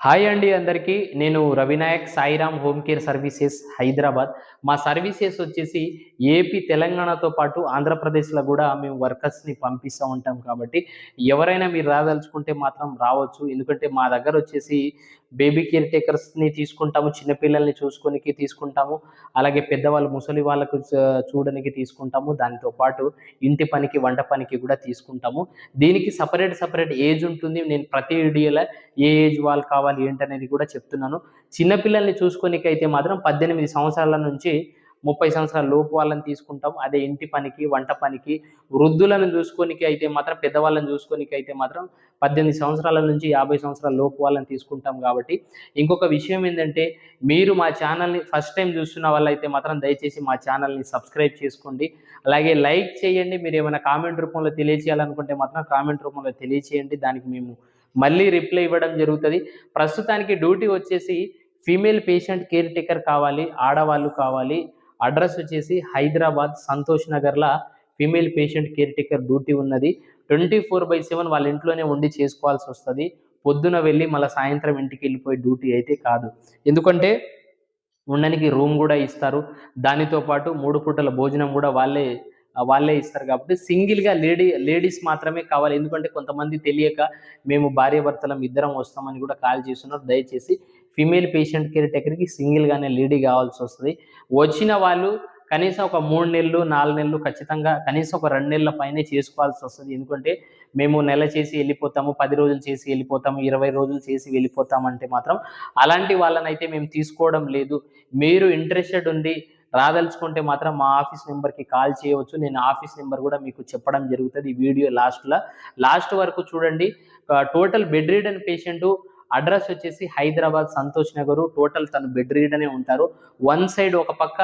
Hi అండి అందరికీ. నేను Ravinayak Sairam home care services Hyderabad. మా సర్వీసెస్ వచ్చేసి ఏపీ తెలంగాణతో పాటు ఆంధ్రప్రదేశ్లో కూడా మేము వర్కర్స్ని పంపిస్తూ ఉంటాం కాబట్టి ఎవరైనా మీరు రాదలుచుకుంటే మాత్రం రావచ్చు. ఎందుకంటే మా దగ్గర వచ్చేసి బేబీ కేర్ టేకర్స్ని తీసుకుంటాము చిన్నపిల్లల్ని చూసుకోనికి తీసుకుంటాము అలాగే పెద్దవాళ్ళు ముసలి వాళ్ళకు చూడడానికి తీసుకుంటాము దానితో పాటు ఇంటి పనికి వంట పనికి కూడా తీసుకుంటాము. దీనికి సపరేట్ సపరేట్ ఏజ్ ఉంటుంది. నేను ప్రతి వీడియోలో ఏ ఏజ్ వాళ్ళు కావాలి ఏంటనేది కూడా చెప్తున్నాను. చిన్నపిల్లల్ని చూసుకోనికి అయితే మాత్రం పద్దెనిమిది సంవత్సరాల నుంచి ముప్పై సంవత్సరాల లోపు వాళ్ళని తీసుకుంటాం. అదే ఇంటి పనికి వంట పనికి వృద్ధులను చూసుకోనికి అయితే మాత్రం పెద్దవాళ్ళని చూసుకోనికి అయితే మాత్రం పద్దెనిమిది సంవత్సరాల నుంచి యాభై సంవత్సరాల లోపు వాళ్ళని తీసుకుంటాం కాబట్టి ఇంకొక విషయం ఏంటంటే మీరు మా ఛానల్ని ఫస్ట్ టైం చూస్తున్న వాళ్ళైతే మాత్రం దయచేసి మా ఛానల్ని సబ్స్క్రైబ్ చేసుకోండి. అలాగే లైక్ చేయండి. మీరు ఏమైనా కామెంట్ రూపంలో తెలియచేయాలనుకుంటే మాత్రం కామెంట్ రూపంలో తెలియచేయండి. దానికి మేము మళ్ళీ రిప్లై ఇవ్వడం జరుగుతుంది. ప్రస్తుతానికి డ్యూటీ వచ్చేసి ఫీమేల్ పేషెంట్ కేర్ టేకర్ కావాలి ఆడవాళ్ళు కావాలి. అడ్రస్ వచ్చేసి హైదరాబాద్ సంతోష్ నగర్లో female patient care taker duty ఉన్నది. ట్వంటీ ఫోర్ బై సెవెన్ వాళ్ళ ఇంట్లోనే ఉండి చేసుకోవాల్సి వస్తుంది. పొద్దున వెళ్ళి మళ్ళీ సాయంత్రం ఇంటికి వెళ్ళిపోయి డ్యూటీ అయితే కాదు. ఎందుకంటే ఉండడానికి రూమ్ కూడా ఇస్తారు. దానితో పాటు మూడు పూటల భోజనం కూడా వాళ్ళే వాళ్ళే ఇస్తారు కాబట్టి సింగిల్గా లేడీ లేడీస్ మాత్రమే కావాలి. ఎందుకంటే కొంతమంది తెలియక మేము భార్యాభర్తలం ఇద్దరం వస్తామని కూడా కాల్ చేస్తున్నారు. దయచేసి ఫీమేల్ పేషెంట్ కేర్ టేకర్కి సింగిల్గానే లీడీ కావాల్సి వస్తుంది. వచ్చిన వాళ్ళు కనీసం ఒక మూడు నెలలు నాలుగు నెలలు ఖచ్చితంగా కనీసం ఒక రెండు నెలల పైనే చేసుకోవాల్సి వస్తుంది. ఎందుకంటే మేము నెల చేసి వెళ్ళిపోతాము పది రోజులు చేసి వెళ్ళిపోతాము ఇరవై రోజులు చేసి వెళ్ళిపోతామంటే మాత్రం అలాంటి వాళ్ళనైతే మేము తీసుకోవడం లేదు. మీరు ఇంట్రెస్టెడ్ ఉండి రాదలుచుకుంటే మాత్రం మా ఆఫీస్ నెంబర్కి కాల్ చేయవచ్చు. నేను ఆఫీస్ నెంబర్ కూడా మీకు చెప్పడం జరుగుతుంది ఈ వీడియో లాస్ట్లో. లాస్ట్ వరకు చూడండి. Total bed Radeon patient address వచ్చేసి హైదరాబాద్ సంతోష్ నగరు. టోటల్ తను బెడ్ రీడనే ఉంటారు. వన్ సైడ్ ఒక పక్క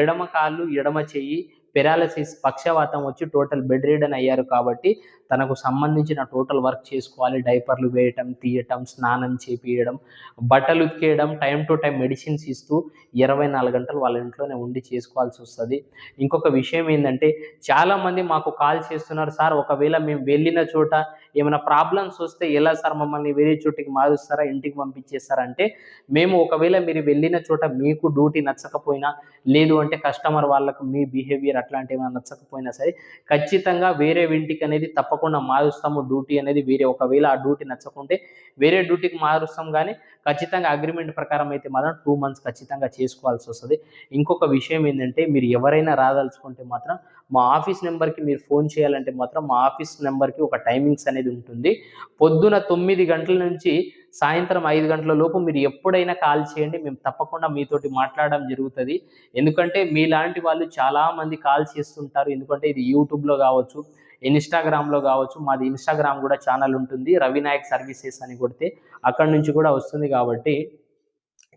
ఎడమ కాళ్ళు ఎడమ చెయ్యి పెరాలసిస్ పక్షవాతం వచ్చి టోటల్ బెడ్ రీడన్ అయ్యారు కాబట్టి తనకు సంబంధించిన టోటల్ వర్క్ చేసుకోవాలి. డైపర్లు వేయటం తీయటం స్నానం చేపియడం బట్టలు ఉతికేయడం టైం టు టైం మెడిసిన్స్ ఇస్తూ ఇరవై నాలుగు గంటలు వాళ్ళ ఇంట్లోనే ఉండి చేసుకోవాల్సి వస్తుంది. ఇంకొక విషయం ఏంటంటే చాలామంది మాకు కాల్ చేస్తున్నారు సార్ ఒకవేళ మేము వెళ్ళిన చోట ఏమైనా ప్రాబ్లమ్స్ వస్తే ఎలా సార్ మమ్మల్ని వేరే చోటికి మారుస్తారా ఇంటికి పంపించేస్తారా అంటే మేము ఒకవేళ మీరు వెళ్ళిన చోట మీకు డ్యూటీ నచ్చకపోయినా లేదు అంటే కస్టమర్ వాళ్ళకు మీ బిహేవియర్ అట్లాంటి ఏమైనా నచ్చకపోయినా సరే ఖచ్చితంగా వేరే ఇంటికి అనేది తప్పకుండా మారుస్తాము. డ్యూటీ అనేది వేరే ఒకవేళ ఆ డ్యూటీ నచ్చకుంటే వేరే డ్యూటీకి మారుస్తాం కానీ ఖచ్చితంగా అగ్రిమెంట్ ప్రకారం అయితే మాత్రం టూ మంత్స్ ఖచ్చితంగా చేసుకోవాల్సి వస్తుంది. ఇంకొక విషయం ఏంటంటే మీరు ఎవరైనా రాదలుచుకుంటే మాత్రం మా ఆఫీస్ నెంబర్కి మీరు ఫోన్ చేయాలంటే మాత్రం మా ఆఫీస్ నెంబర్కి ఒక టైమింగ్స్ అనేది ఉంటుంది. పొద్దున తొమ్మిది గంటల నుంచి సాయంత్రం ఐదు గంటల లోపు మీరు ఎప్పుడైనా కాల్ చేయండి. మేము తప్పకుండా మీతోటి మాట్లాడడం జరుగుతుంది. ఎందుకంటే మీలాంటి వాళ్ళు చాలామంది కాల్ చేస్తుంటారు. ఎందుకంటే ఇది యూట్యూబ్లో కావచ్చు ఇన్స్టాగ్రామ్లో కావచ్చు మాది ఇన్స్టాగ్రామ్ కూడా ఛానల్ ఉంటుంది. రవినాయక్ సర్వీసెస్ అని కొడితే అక్కడ నుంచి కూడా వస్తుంది కాబట్టి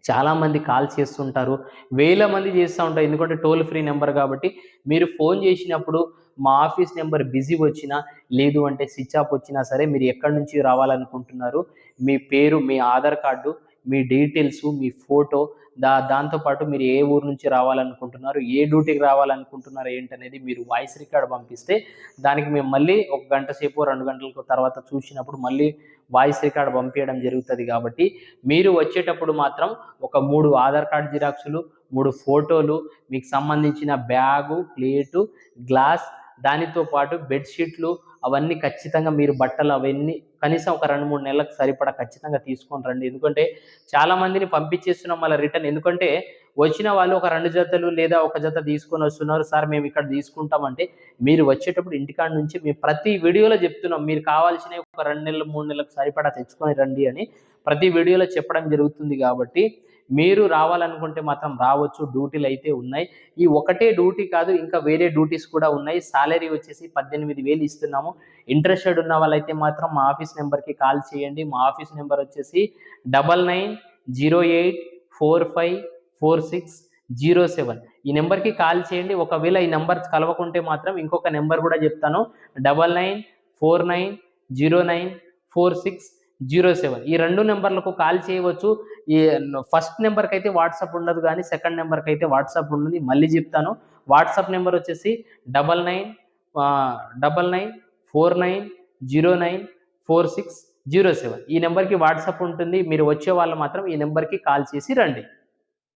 చాలామంది కాల్ చేస్తుంటారు. వేల మంది చేస్తూ ఉంటారు. ఎందుకంటే టోల్ ఫ్రీ నెంబర్ కాబట్టి మీరు ఫోన్ చేసినప్పుడు మా ఆఫీస్ నెంబర్ బిజీ వచ్చినా లేదు అంటే స్విచ్ ఆఫ్ వచ్చినా సరే మీరు ఎక్కడి నుంచి రావాలనుకుంటున్నారు? మీ పేరు మీ ఆధార్ కార్డు మీ డీటెయిల్స్ మీ ఫోటో దా దాంతోపాటు మీరు ఏ ఊరు నుంచి రావాలనుకుంటున్నారు ఏ డ్యూటీకి రావాలనుకుంటున్నారు ఏంటనేది మీరు వాయిస్ రికార్డ్ పంపిస్తే దానికి మేము మళ్ళీ ఒక గంట సేపు రెండు గంటల తర్వాత చూసినప్పుడు మళ్ళీ వాయిస్ రికార్డ్ పంపించడం జరుగుతుంది కాబట్టి మీరు వచ్చేటప్పుడు మాత్రం ఒక మూడు ఆధార్ కార్డ్ జిరాక్సులు మూడు ఫోటోలు మీకు సంబంధించిన బ్యాగు ప్లేటు గ్లాస్ దానితో పాటు బెడ్షీట్లు అవన్నీ ఖచ్చితంగా మీరు బట్టలు అవన్నీ కనీసం ఒక రెండు మూడు నెలలకు సరిపడా ఖచ్చితంగా తీసుకొని రండి. ఎందుకంటే చాలా మందిని పంపించేస్తున్నాం మళ్ళీ రిటర్న్. ఎందుకంటే వచ్చిన వాళ్ళు ఒక రెండు జతలు లేదా ఒక జత తీసుకొని వస్తున్నారు సార్ మేము ఇక్కడ తీసుకుంటామంటే మీరు వచ్చేటప్పుడు ఇంటికాడ నుంచి మేము ప్రతి వీడియోలో చెప్తున్నాం మీరు కావాల్సిన ఒక రెండు నెలలు మూడు నెలలకు సరిపడా తెచ్చుకొని రండి అని ప్రతి వీడియోలో చెప్పడం జరుగుతుంది కాబట్టి మీరు రావాలనుకుంటే మాత్రం రావచ్చు డ్యూటీలు అయితే ఉన్నాయి. ఈ ఒకటే డ్యూటీ కాదు ఇంకా వేరే డ్యూటీస్ కూడా ఉన్నాయి. సాలరీ వచ్చేసి పద్దెనిమిది వేలు ఇస్తున్నాము. ఇంట్రెస్టెడ్ ఉన్న వాళ్ళైతే మాత్రం మా ఆఫీస్ నెంబర్కి కాల్ చేయండి. మా ఆఫీస్ నెంబర్ వచ్చేసి double nine zero eight four five four six zero seven. ఈ నెంబర్కి కాల్ చేయండి. ఒకవేళ ఈ నెంబర్ కలవకుంటే మాత్రం ఇంకొక నెంబర్ కూడా చెప్తాను. Double nine four nine zero nine four six zero seven. ఈ రెండు నెంబర్లకు కాల్ చేయవచ్చు. ఈ ఫస్ట్ నెంబర్కి అయితే వాట్సాప్ ఉండదు కానీ సెకండ్ నెంబర్కి అయితే వాట్సాప్ ఉంటుంది. మళ్ళీ చెప్తాను. వాట్సాప్ నెంబర్ వచ్చేసి double nine double nine four nine zero nine four six zero seven. ఈ నెంబర్కి వాట్సాప్ ఉంటుంది. మీరు వచ్చే వాళ్ళు మాత్రం ఈ నెంబర్కి కాల్ చేసి రండి.